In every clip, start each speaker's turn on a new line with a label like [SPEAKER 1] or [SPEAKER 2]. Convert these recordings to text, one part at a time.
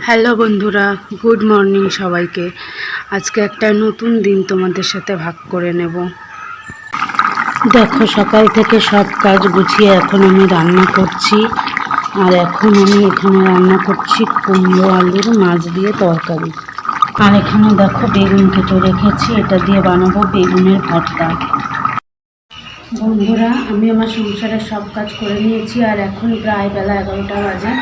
[SPEAKER 1] Hello বন্ধুরা, good morning সবাইকে। আজকে একটা নতুন দিন তোমাদের সাথে ভাগ করে নেব। দেখো, সকাল থেকে সব কাজ গুছিয়ে এখন আমি রান্না করছি। আর এখন আমি এখানে রান্না করছি কুমড়ো আলুর মাছ দিয়ে তরকারি। আর এখানে দেখো বেগুন কেটে রেখেছি, এটা দিয়ে বানাবো বেগুনের ভর্তা। বন্ধুরা, আমি আমার সংসারের সব কাজ করে নিয়েছি, আর এখন প্রায় বেলা এগারোটা বাজে।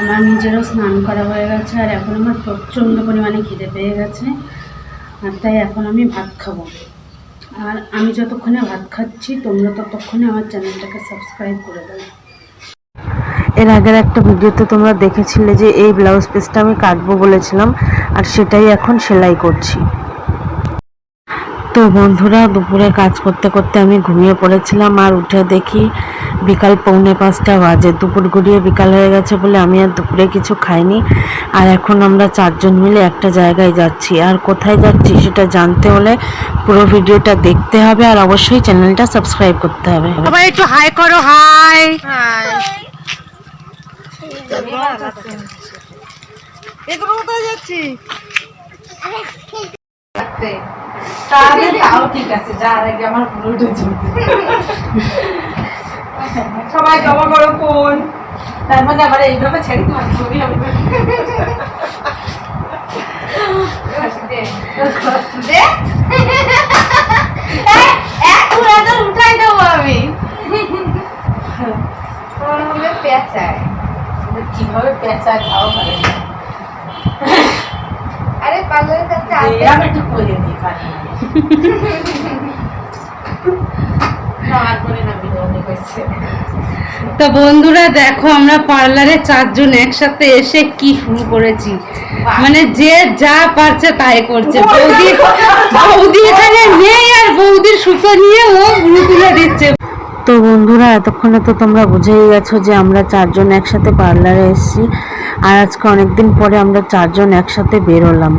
[SPEAKER 1] আমার নিজেরও স্নান করা হয়ে গেছে আর এখন আমার প্রচণ্ড পরিমাণে খিদে পেয়ে গেছে। আর তাই এখন আমি ভাত খাব। আর আমি যতক্ষণে ভাত খাচ্ছি, তোমরা ততক্ষণে আমার চ্যানেলটাকে সাবস্ক্রাইব করে দাও। এর আগের একটা ভিডিওতে তোমরা দেখেছিলে যে এই ব্লাউজ পিসটা আমি কাটবো বলেছিলাম, আর সেটাই এখন সেলাই করছি। তো বন্ধুরা দুপুরে কাজ করতে করতে আমি ঘুমিয়ে পড়েছিলাম আর উঠে দেখি বিকাল পৌনে পাঁচটা বাজে। দুপুর গড়িয়ে বিকাল হয়ে গেছে বলে আমি আর দুপুরে কিছু খাইনি। আর এখন আমরা চারজন মিলে একটা জায়গায় যাচ্ছি। আর কোথায় যাচ্ছি সেটা জানতে হলে পুরো ভিডিওটা দেখতে হবে আর অবশ্যই চ্যানেলটা সাবস্ক্রাইব করতে হবে। সবাই একটু হাই করো হাই।
[SPEAKER 2] এগুলো কোথায় যাচ্ছি?
[SPEAKER 1] তাও ঠিক আছে যার আগে আমার উঠেছে
[SPEAKER 2] সবাই জমা করো ফোন
[SPEAKER 1] তার মানে আবার এইভাবে ছেড়ে তোমার ছবি হবে?
[SPEAKER 2] উঠাই দেবো আমি। পেঁচায়
[SPEAKER 1] কীভাবে পেঁচায় খাও পারে না
[SPEAKER 2] আরে পার্লারের কাছে
[SPEAKER 1] দিই তো বন্ধুরা দেখো আমরা পার্লারে চারজন একসাথে এসে কি শুরু করেছি। মানে যে যা পারছে তাই করছে। বৌদি বৌদি এখানে নেই আর বৌদির সুতো নিয়ে ও গুরু তুলে দিচ্ছে। তো বন্ধুরা এতক্ষণে তো তোমরা বুঝেই গেছো যে আমরা চারজন একসাথে পার্লারে এসেছি। আর আজকে অনেকদিন পরে আমরা চারজন একসাথে বেরোলাম।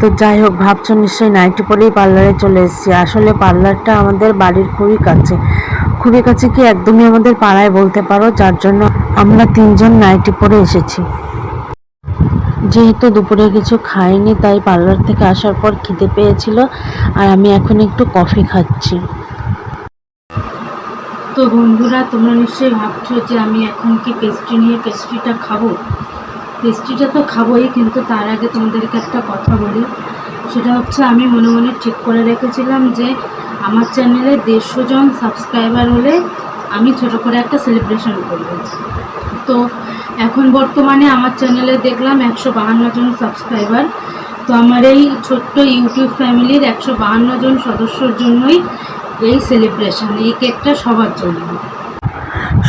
[SPEAKER 1] তো যাই হোক, ভাবছ নিশ্চয়ই নাইটি পরেই পার্লারে চলে এসেছি। আসলে পার্লারটা আমাদের বাড়ির খুবই কাছে। খুবই কাছে কি একদমই আমাদের পাড়ায় বলতে পারো, যার জন্য আমরা তিনজন নাইটি পরে এসেছি। যেহেতু দুপুরে কিছু খাইনি, তাই পার্লার থেকে আসার পর খিদে পেয়েছিল আর আমি এখন একটু কফি খাচ্ছি। তো বন্ধুরা, তোমরা নিশ্চয়ই ভাবছ যে আমি এখন কি পেস্ট্রি নিয়ে পেস্ট্রিটা খাব? পেস্ট্রিটা তো খাবোই, কিন্তু তার আগে তোমাদেরকে একটা কথা বলি। সেটা হচ্ছে, আমি মনে মনে ঠিক করে রেখেছিলাম যে, আমার চ্যানেলে দেড়শো জন সাবস্ক্রাইবার হলে আমি ছোট করে একটা সেলিব্রেশন করব। তো এখন বর্তমানে আমার চ্যানেলে দেখলাম একশো বাহান্ন জন সাবস্ক্রাইবার তো আমার এই ছোট্ট ইউটিউব ফ্যামিলির একশো বাহান্ন জন সদস্যর জন্যই এই সেলিব্রেশন এই কেকটা সবার জন্য।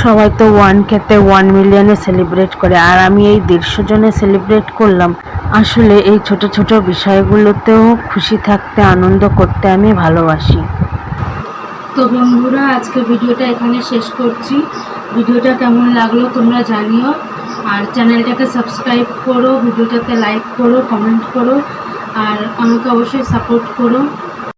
[SPEAKER 1] সবাই তো ওয়ান কেতে ওয়ান মিলিয়নে সেলিব্রেট করে, আর আমি এই দেড়শো জনে সেলিব্রেট করলাম। আসলে এই ছোট ছোট বিষয়গুলোতেও খুশি থাকতে, আনন্দ করতে আমি ভালোবাসি। তো বন্ধুরা, আজকে ভিডিওটা এখানে শেষ করছি। ভিডিওটা কেমন লাগল তোমরা জানিও। আর চ্যানেলটাকে সাবস্ক্রাইব করো, ভিডিওটাতে লাইক করো কমেন্ট করো। আর আমাকে অবশ্যই সাপোর্ট করো।